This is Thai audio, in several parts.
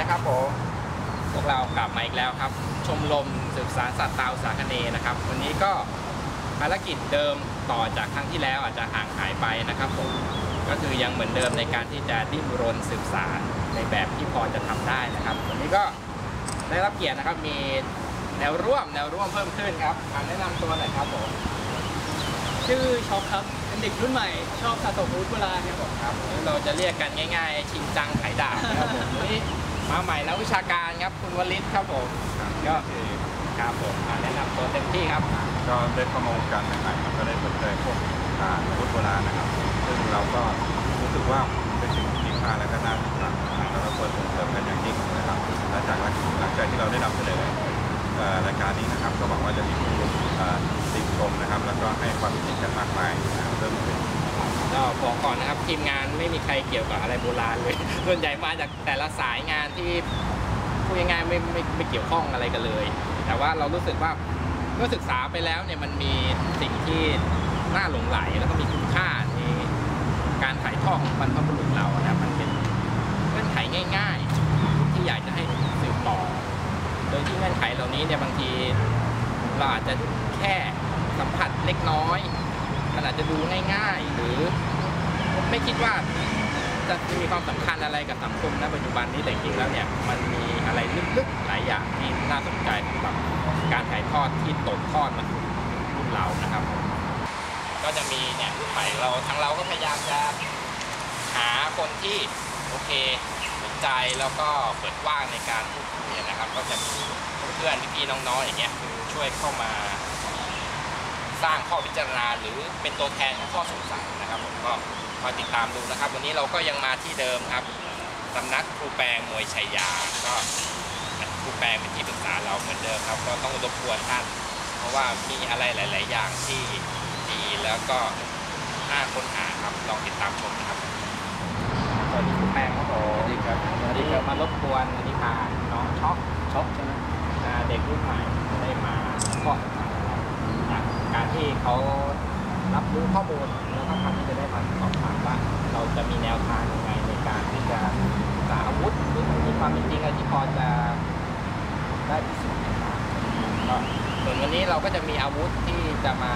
สวัสดีนะครับผมพวกเรากลับมาอีกแล้วครับ ชมรมสืบสารสัตว์ตาอุตสาคเนย์นะครับ วันนี้ก็ภารกิจเดิมต่อจากครั้งที่แล้วอาจจะห่างหายไปนะครับผมก็คือยังเหมือนเดิมในการที่จะดิ้นรนสืบสารในแบบที่พอจะทำได้นะครับ วันนี้ก็ได้รับเกียรตินะครับมีแนวร่วมแนวร่วมเพิ่มขึ้นครับอ่าแนะนำตัวหน่อยครับผมชื่อช็อปครับเป็นเด็กรุ่นใหม่ ชอบสะสมอาวุธโบราณครับผมครับเราจะเรียกกันง่ายๆ ชินจังไถดาบนะครับผมวันนี้ มาใหม่นักวิชาการครับคุณวลิศครับผมก็ครับผมแนะนำตัวเต็มที่ครับ ก็ได้เข้ามาวงการใหม่ๆมันก็ได้เปิดเผยพวกอาวุธโบราณนะครับ ซึ่งเราก็รู้สึกว่าเป็นสิ่งที่มีค่าและก็น่าศึกษาแล้วก็ควรส่งเสริมกันอย่างยิ่งนะครับหลังจากหลังจากที่เราได้นำเสนอรายการนี้นะครับ ก็หวังว่าจะมีผู้ติดชมนะครับ แล้วก็ให้ความคิดเห็นกันมากมายเริ่มขึ้น ก็บอกก่อนนะครับทีมงานไม่มีใครเกี่ยวกับอะไรโบราณเลยส่วนใหญ่มาจากแต่ละสายงานที่พูดง่ายๆไม่ไม่ไม่เกี่ยวข้องอะไรกันเลย แต่ว่าเรารู้สึกว่าเมื่อศึกษาไปแล้วเนี่ยมันมีสิ่งที่น่าหลงไหลแล้วก็มีคุณค่าในการถ่ายทอดของบรรพบุรุษเรานะมันเป็นเงื่อนไขง่าย ๆ ที่อยากจะให้สืบต่อ โดยที่เงื่อนไขเหล่านี้เนี่ยบางทีเราอาจจะแค่สัมผัสเล็กน้อย มันอาจจะดูง่ายๆ หรือไม่คิดว่าจะมีความสำคัญอะไรกับสังคมณปัจจุบันนี้แต่จริงแล้วเนี่ยมันมีอะไรลึกๆหลายอย่างที่น่าสนใจสำหรับการถ่ายทอดที่ตกทอดมาถึงรุ่นเรานะครับ ก็จะมีเนี่ยรุ่นใหม่เราทางเราก็พยายามจะหาคนที่โอเคสนใจแล้วก็เปิดกว่างในการพูดคุยนะครับ ก็จะมีเพื่อนพี่ๆน้องๆอย่างเงี้ยคือช่วยเข้ามา สร้างข้อพิจารณาหรือเป็นตัวแทนของข้อสงสัยนะครับผมก็คอยติดตามดูนะครับ วันนี้เราก็ยังมาที่เดิมครับสำนักครูแปลงมวยชัยยา ก็ครูแปลงเป็นที่ปรึกษาเราเหมือนเดิมครับ ก็ต้องรบกวนท่าน เพราะว่ามีอะไรหลาย ๆ อย่างที่ดีแล้วก็น่าค้นหาครับลองติดตามชมนะครับสวัสดีครูแปลงครับผมสวัสดีครับวันนี้มารบกวนวันนี้พาน้องช็อกช็อปใช่ไหมอ่าเด็กรุ่นใหม่ได้มาข้อสงสัยจากการที่ เขารับรู้ข้อมูลแล้วก็การที่จะได้มาสอบถามว่า เราจะมีแนวทางยังไงในการที่จะศึกษาอาวุธหรือมีความเป็นจริงอะไรที่พอจะได้พิสูจน์ได้ก็ส่วนวันนี้เราก็จะมีอาวุธที่จะมา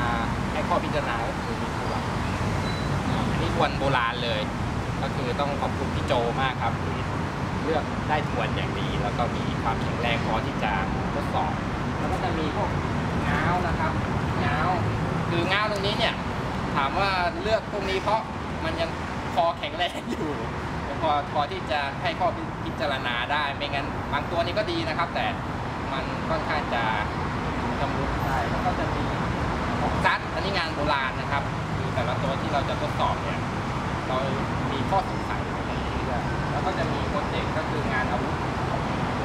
ให้ข้อพิจารณาก็คือมีทวนอันนี้ทวนโบราณเลย ก็คือต้องขอบคุณพี่โจมากครับที่เลือกได้ทวนอย่างดีแล้วก็มีความแข็งแรงพอที่จะทดสอบแล้วก็จะมีพวกง้าวนะครับง้าว คือง้าวตรงนี้เนี่ย ถามว่าเลือกพวกนี้เพราะมันยังพอแข็งแรงอยู่พอพอที่จะให้ข้อพิจารณาได้ ไม่งั้นบางตัวนี้ก็ดีนะครับ แต่มันค่อนข้างจะจำรุดได้แล้วก็จะมีของจัดอันนี้งานโบราณนะครับ คือแต่ละตัวที่เราจะทดสอบเนี่ย เรามีข้อสงสัยในเรื่องแล้วก็จะมีโปรเจกต์ก็คืองานอาวุธ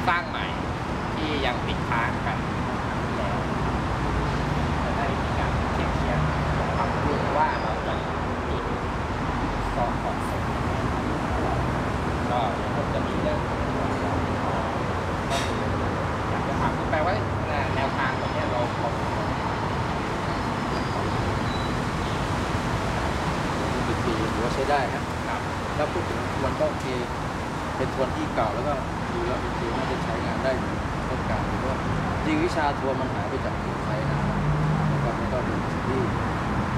สร้างใหม่ที่ยังติดค้างกันแล้วจะได้มีการเทียบเทียบความรู้ว่าเราจะจุดสอบของเสร็จยังไงก็เดี๋ยวผมจะมีเรื่องของตัวเราก็คืออยากจะถามคุณแปลว่าแนวทางตรงเนี้ยเราพอ สิบปีถือว่าใช้ ได้นะครับถ้าพูดถึงทวนก็โอเคเป็นทวนที่เก่าแล้วก็ดูแล้วโอเคน่าจะใช้งานได้ต้องการเพราะว่าจริงวิชาทวนมันหายไปจากเมืองไทยนะนะครับแล้วก็เป็นสิ่งที่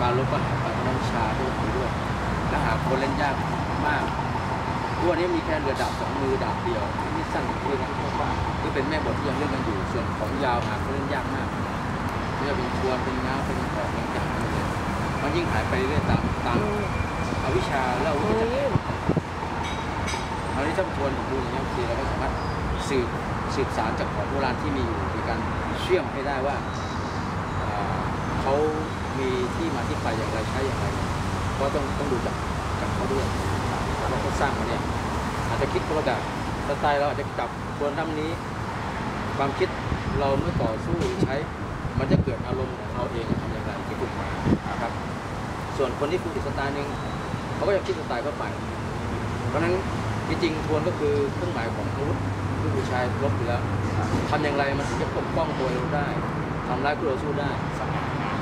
การลบก็หายไปเพราะนักวิชาด้วยคุยด้วยและหาคนเล่นยากมากทุกวันนี้มีแค่เรือดาบสองมือดาบเดียวนี่สั้นเรื่องนั้นพวกว่าที่เป็นแม่บทที่ยังเล่นกันอยู่ส่วนของยาวหาคนเล่นยากมากไม่ว่าเป็นทวนเป็นง้าวเป็นของเป็นอย่างนั้นเลยมันยิ่งหายไปเรื่อยๆตามตามเอา วิชาแล้ววิชาเอาที่ท่านทวนดูอย่างนี้ยคือเราก็สามารถสืบสืบสารจากของโบราณที่มีอยู่ในการเชื่อมให้ได้ว่าเขามีที่มาที่ไปอย่างไรใช้อย่างไรก็ต้องต้องดูจากจากเขาด้วยว่าเขาสร้างมาเนี่ยอาจจะคิดคนละแบบสไตล์เราอาจจะกลับทวนทำนี้ ความคิดเราเมื่อต่อสู้ใช้ มันจะเกิดอารมณ์ของเราเองทำอย่างไรที่ฝึกมานะครับ ส่วนคนที่ฝึกอีกสไตล์หนึ่ง เขาก็จะคิดสไตล์เข้าไป เพราะฉะนั้นจริงๆทวนก็คือเครื่องหมายของอาวุธที่ผู้ชายรบอยู่แล้วทำอย่างไรมันถึงจะปกป้องตัวเราได้ทำร้ายคู่ต่อสู้ได้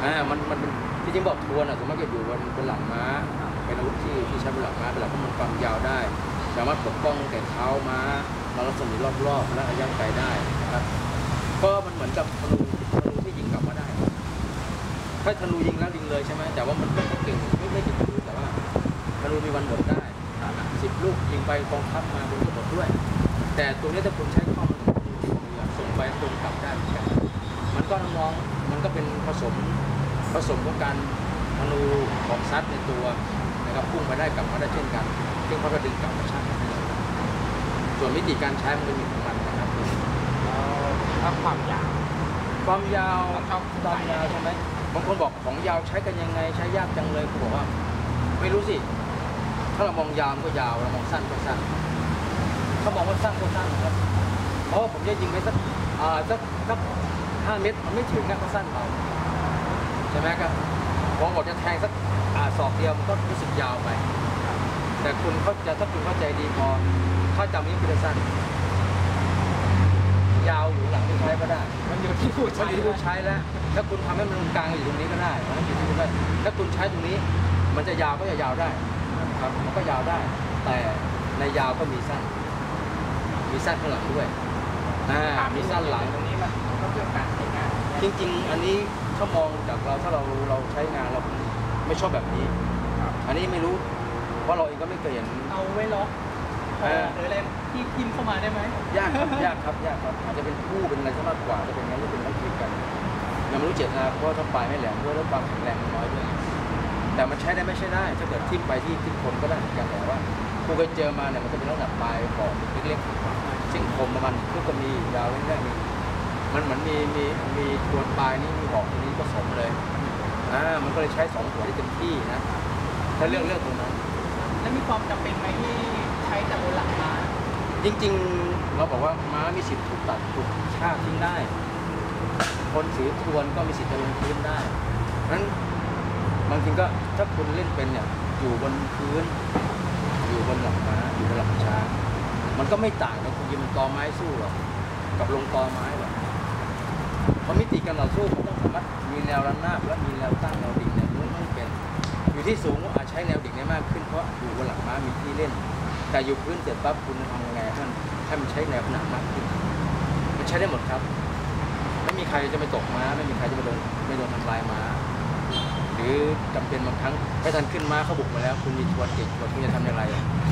อ่ามันมันเป็นที่จริงบอกทวนอะสมมติก็อยู่บนบนหลังม้าเป็นอาวุธที่ที่ใช้บนหลังม้าเป็นหลังเพราะมันความยาวได้ สามารถปกป้องแต่เท้าม้าเรามารัศมีรอบๆและระยะไกลได้นะครับก็มันเหมือนกับธนูธนูที่ยิงกลับมาได้ ถ้าธนูยิงแล้วยิงเลยใช่ไหมแต่ว่ามันก็เก่งไม่ไม่ง ธนูแต่ว่าธนูมีวันหมดได้สิบลูกยิงไปกองทัพมาคุณก็หมดด้วย แต่ตัวนี้ถ้าคุณใช้ข้อมันส่งไปตรงกลับได้เหมือนกันมันก็น้องๆมันก็เป็นผสมผสมของการธนูของซัดในตัวนะครับพุ่งไปได้กลับมาได้เช่นกันซึ่งเขาก็ดึงกลับมาชาร์จให้เราส่วนมิติการใช้มันก็มีของมันนะครับถ้าความยาวความยาวชอบความยาวใช่ไหมบางคนบอกของยาวใช้กันยังไงใช้ยากจังเลยผมบอกว่า ไม่รู้สิ ถ้าเรามองยาวมันก็ยาวเรามองสั้นก็สั้นถ้ามองว่าสั้นก็สั้นครับเพราะว่าผมจะยิงไปสักอ่าสักสักห้าเมตรมันไม่ถึงนะก็สั้นไปใช่ไหมครับพอบอกจะแทงสักอ่าศอกเดียวมันก็รู้สึกยาวไป แต่คุณเขาใจะถ้าคุณเข้าใจดีพอถ้าจำนี้คือจะสั้น ยาวอยู่หลังไม่ใช้ก็ได้ มันอยู่ที่ผู้มันใช้อยู่ที่ผู้ใช้แล้ว ถ้าคุณทำให้มันตรงกลางอยู่ตรงนี้ก็ได้มันอยู่ที่คุณได้ถ้าคุณใช้ตรงนี้ มันจะยาวก็จะยาวได้ ครับมันก็ยาวได้ แต่ในยาวก็มีสั้น มีสั้นข้างหลังด้วยอ่ามีสั้นหลังตรงนี้มันก็เพื่อการใช้งานจริง ๆ อันนี้ถ้ามองจากเราถ้าเราเราใช้งานเราไม่ชอบแบบนี้ อันนี้ไม่รู้เพราะเราเองก็ไม่เคยเห็นเอาไว้ล็อกเออหรืออะไรที่ทิมเข้ามาได้ไหมยากครับยากครับยากครับอาจจะเป็นคู่เป็นอะไรซะมากกว่าจะเป็นงั้นจะเป็นนักคิดกันยังไม่รู้เจตนาเพราะว่าถ้าปลายไม่แหลมด้วยแล้วความแข็งแรงมันน้อยด้วย แต่มันใช้ได้ไม่ใช่ได้ถ้าเกิดทิ่มไปที่ทิ่มคนก็ได้เหมือนกันแต่ว่ากูเคยเจอมาเนี่ยมันจะเป็นลักษณะปลายปอกเล็กๆซึ่งคมประมาณลูกก็มียาวแรกๆมีมันเหมือนมีมีมีตัวปลายนี่มีหอกตรงนี้ผสมเลยอ่ามันก็เลยใช้สองหัวได้เต็มที่นะถ้าเลือกเลือกตรงนั้นแล้วมีความจำเป็นไหมที่ใช้แต่บนหลังมาจริงๆ เราบอกว่าม้ามีสิทธิ์ถูกตัดถูกฆ่าทิ้งได้ คนถือทวนก็มีสิทธิ์จะลงพื้นได้นั้น บางทีก็ถ้าคุณเล่นเป็นเนี่ยอยู่บนพื้น อยู่บนหลังม้าอยู่บนหลังช้างมันก็ไม่ต่างกับคุณยืนบนตอไม้สู้หรอกกับลงตอไม้หรอกเพราะมิติการต่อสู้มันต้องสามารถมีแนวระนาบและมีแนวตั้งแนวดิ่งแนวโน้นไม่เป็น อยู่ที่สูงอาจใช้แนวดิ่งได้มากขึ้นเพราะอยู่บนหลังม้ามีที่เล่น แต่อยู่พื้นเสร็จปั๊บคุณทำยังไงให้มันให้มันใช้แนวขนาดมากขึ้นมันใช้ได้หมดครับ ไม่มีใครจะไปตกม้า ไม่มีใครจะไปโดนไม่โดนทำลายม้า รือจำเป็นบางครั้งไม่ทันขึ้นม้าเขาบุกมาแล้ว คุณมีทวนเก่งทวนคุณจะทำอย่างไร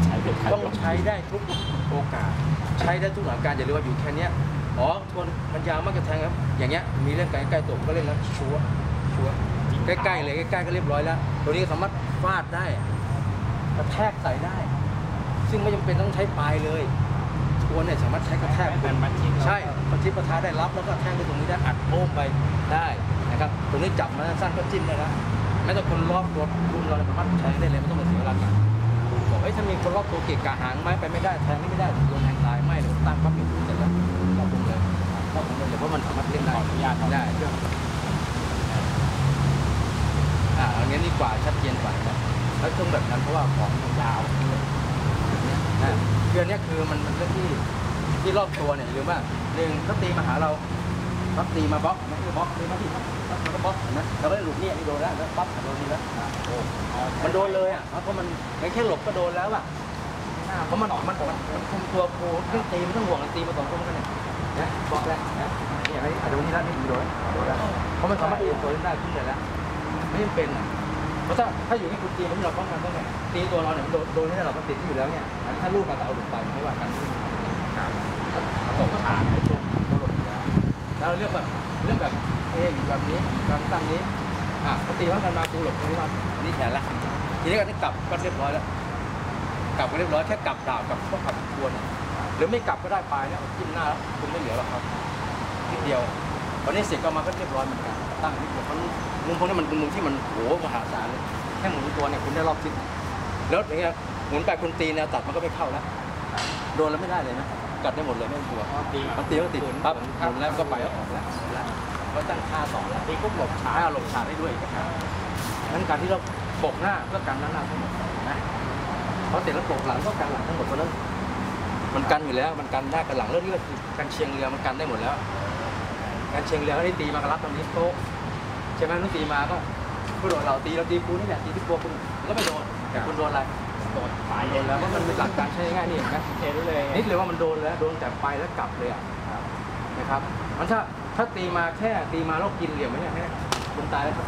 ใช้เป็นต้องใช้ได้ทุกโอกาส ใช้ได้ทุกสถานการณ์อย่าลืมว่าอยู่แค่เนี้ยอ๋อทวนมันยาวมากจะแทงครับ อย่างเงี้ยมีเรื่องไกลใกล้ตกก็เล่นแล้วชัวร์ชัวร์ใกล้ๆเลยใกล้ๆก็เรียบร้อยแล้วตัวนี้สามารถฟาดได้กระแทกใส่ได้ ซึ่งไม่จำเป็นต้องใช้ปลายเลยทวนเนี่ยสามารถใช้กระแทกเป็นมันชิงใช่ประชิดประทาได้รับแล้วก็แทงไปตรงนี้ได้อัดโป้มไปได้นะครับตรงนี้จับมาสั้นก็จิ้มได้แล้ว ไม่ต้องคนรอบตัวรุมเราสามารถใช้ได้เลยไม่ต้องมาเสียเวลากันบอกเฮ้ยถ้ามีคนรอบตัวเกะกะหางไม้ไปไม่ได้แทงนี่ไม่ได้โดนแทงตายไม่เลยตั้งปั๊บมีพื้เสร็จแล้วรอบวงเลยรอบวงเลยเพราะมันสามารถเล่นได้ขออนุญาตได้อ่าอันนี้ดีกว่าชัดเจนกว่าครับแล้วต้องแบบนั้นเพราะว่าของมันยาวเนี่ยนะคืออันเนี้ยคือมันมันเรื่องที่ที่รอบตัวเนี่ยหรือว่าหนึ่งเขาตีมาหาเรา เขาตีมาบล็อกนะคือบล็อกตีมาที่บล็อกแล้วก็บล็อกนไหมเราก็ได้หลุดเนี่ยนี่โดนแล้วแล้วปั๊บโดนนี่แล้วมันโดนเลยอะเพราะมันแค่หลบก็โดนแล้วอะเพราะมันมันมันมันคุมตัวโคเรื่องตีมันต้องห่วงตีมาสองคนกันเนี่ยนะบล็อกแล้วนะนี่อย่างนี้อาจจะวันนี้แล้วนี่โดนโดนแล้วเพราะมันสามารถเอียงตัวได้ขึ้นเลยแล้วไม่จำเป็นเพราะถ้าถ้าอยู่ที่คุณตีมันเราป้องกันต้องไงตีตัวเราเนี่ยมันโดนโดนที่เราก็ติดที่อยู่แล้วเนี่ยถ้าลูกเราก็เอาหลุดไปไม่ว่ากันตกขาให้ตรงตลอดอยู่ แล้วแล้วเรื่องแบบเรื่องแบบเอะอยู่แบบนี้การตั้งนี้อะปกติว่ากันมาตูหลบตรงนี้มาอันนี้แขนละทีนี้ก็ได้กลับก็เรียบร้อยแล้วกลับก็เรียบร้อยแค่กลับดาบกับพวกขับทวนหรือไม่กลับก็ได้ปลายเนี่ยจิ้มหน้าแล้วคุณไม่เหลือหรอกครับนิดเดียวตอนนี้เสร็จก็มาก็เรียบร้อยเหมือนกันตั้งนิดเดียวเพราะมุมพวกนี้มันเป็นมุมที่มันโหมหาศาลเลยแค่หมุนตัวเนี่ยคุณได้รอบทิศแล้วอย่างเงี้ยหมุนไปคุณตีแนวตัดมันก็ไม่เข้าแล้วโดนแล้วไม่ได้เลยนะ กัดได้หมดเลยไม่ต้องกลัวตีมันตีก็ติดปั๊บหมุนแล้วก็ไปออกแล้วแล้วก็ตั้งค่าต่อแล้วตีปุ๊บหลบฉากหลบฉากได้ด้วยนั้นการที่เราปกหน้าเพื่อกันหน้าหน้าทั้งหมดนะพอเสร็จแล้วปกหลังก็กันหลังทั้งหมดเพราะนั้นมันกันอยู่แล้วมันกันได้กันหลังเรื่องนี้ก็คือกันเชียงเรือมันกันได้หมดแล้ว การเชียงเรือก็ได้ตีมากระลับตรงนี้โต๊ะใช่ไหมนุ่นตีมาก็ผู้โดนเราตีเราตีคูนี่แหละตีที่ตัวคุณก็ไม่โดนแต่คุณโดนอะไร โดนสายโดนแล้วเพราะมันเป็นหลักการใช้ง่ายๆนี่เห็นไหมเห็นเลยนิดเลยว่ามันโดนแล้วโดนแต่ไปแล้วกลับเลยอะนะครับ มันถ้าถ้าตีมาแค่ตีมาแล้วกินเหลี่ยมไว้เนี่ยแค่คุณตายแล้วครับ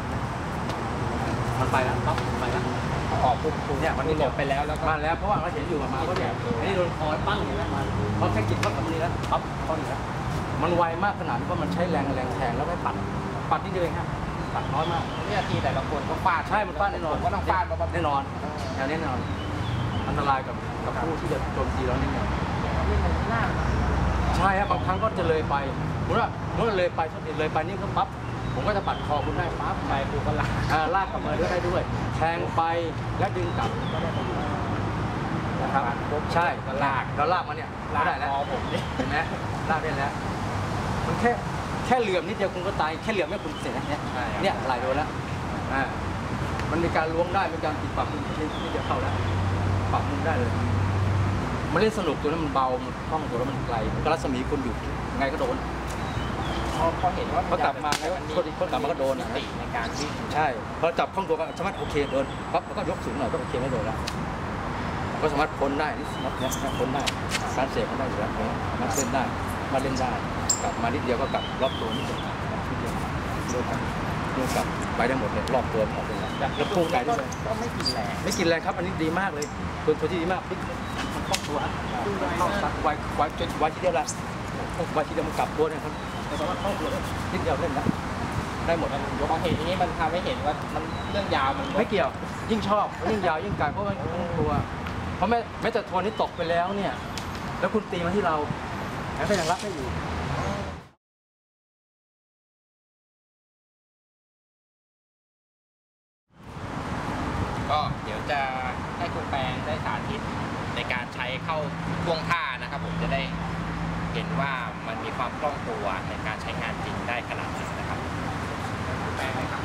มันไปแล้วปั๊บไปแล้วออกปุ๊บปุ๊บเนี่ยมันหลบไปแล้วแล้วก็มาแล้วเพราะว่าเราเห็นอยู่มาก็เนี่ยอันนี้โดนคอปั้งอย่างนี้มาเพราะแค่กินปั๊บกับมือแล้วปั๊บเข้านี่แล้วมันไวมากขนาดที่ว่ามันใช้แรงแรงแทงแล้วไม่ปัดปัดนิดเดียวเอ งครับปัดน้อยมากวินาทีแต่ละคนก็ฟาดใช่มันฟาดแน่นอนผมก็ต้องฟาดมาแบบแน่นอนแนวแน่นอน อันตรายกับกับผู้ที่จะโจมตีเราแน่นอนนี่มันหน้าใช่ครับบางครั้งก็จะเลยไปเมื่อเมื่อเลยไปชอบเลยไปนี่ก็ปั๊บผมก็จะปัดคอคุณได้ปั๊บไปกูก็ลาอ่าลากกลับมาด้วยได้ด้วย แทงไปและดึงกลับก็ได้ประโยชน์นะครับใช่ก็ลากก็ลากมาเนี่ยลาก็ได้แล้วคอผมนี่เห็นไหมลากได้แล้ว มันแค่แค่เหลื่อมนิดเดียวคุณก็ตายแค่เหลื่อมเนี่ยคุณเสร็จแล้วเนี่ยใช่ครับเนี่ยหลายโดนแล้วอ่ามันมีการล้วงได้มีการติดปรับมุมที่ที่จะเข้าแล้วปรับมุมได้เลย มันเล่นสนุกตัวนั้นมันเบามันคล่องตัวแล้วมันไกลมันก็รัศมีคุณอยู่ยังไงก็โดนพอพอเห็นว่าพอกลับมาแล้วคนคนกลับมาก็โดนมิอะติในการวิ่งใช่พอจับคล่องตัวก็สามารถโอเคโดนปั๊บแล้วก็ยกสูงหน่อยก็โอเคไม่โดนแล้วก็สามารถพ้นได้นี่สามารถเนี่ยเนี่ยพ้นได้การเสกมันได้อยู่แล้วเนี่ยมันเล่นได้มาเล่นได้ กลับมานิดเดียวก็กลับรอบตัวนิดเดียวนิดเดียวโดนกลับโดนกลับไปได้หมดเลยรอบตัวหมดเลยแล้วแล้วพุ่งไกลด้วยก็ไม่กินแรงไม่กินแรงครับ อันนี้ดีมากเลยตัวตัวที่ดีมากพลิกมันคล่องตัวเข้าซัดไวไวจนไวทีเดียวละไวทีเดียวมันกลับตัวเนี่ยครับแต่สามารถคล่องตัวนิดเดียวเล่นได้ได้หมดนะยกพอเห็นอย่างนี้มันทำให้เห็นว่ามันเรื่องยาวมันไม่เกี่ยว ยิ่งชอบยิ่งยาวยิ่งไกลเพราะมันคล่องตัว เพราะแม้แม้แต่ทวนนี้ตกไปแล้วเนี่ย แล้วคุณตีมาที่เราแล้วก็ยังรับได้อยู่ จะได้ครูแปลงได้สาธิตในการใช้เข้าท่วงท่านะครับ ผมจะได้เห็นว่ามันมีความคล่องตัวในการใช้งานจริงได้ขนาดไหนนะครับครูแปลงนะครับ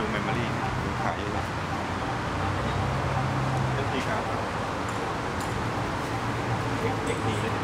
ดูเมมโมรี่ขายอยู่นรื่องที่ครับเด็กดีเลย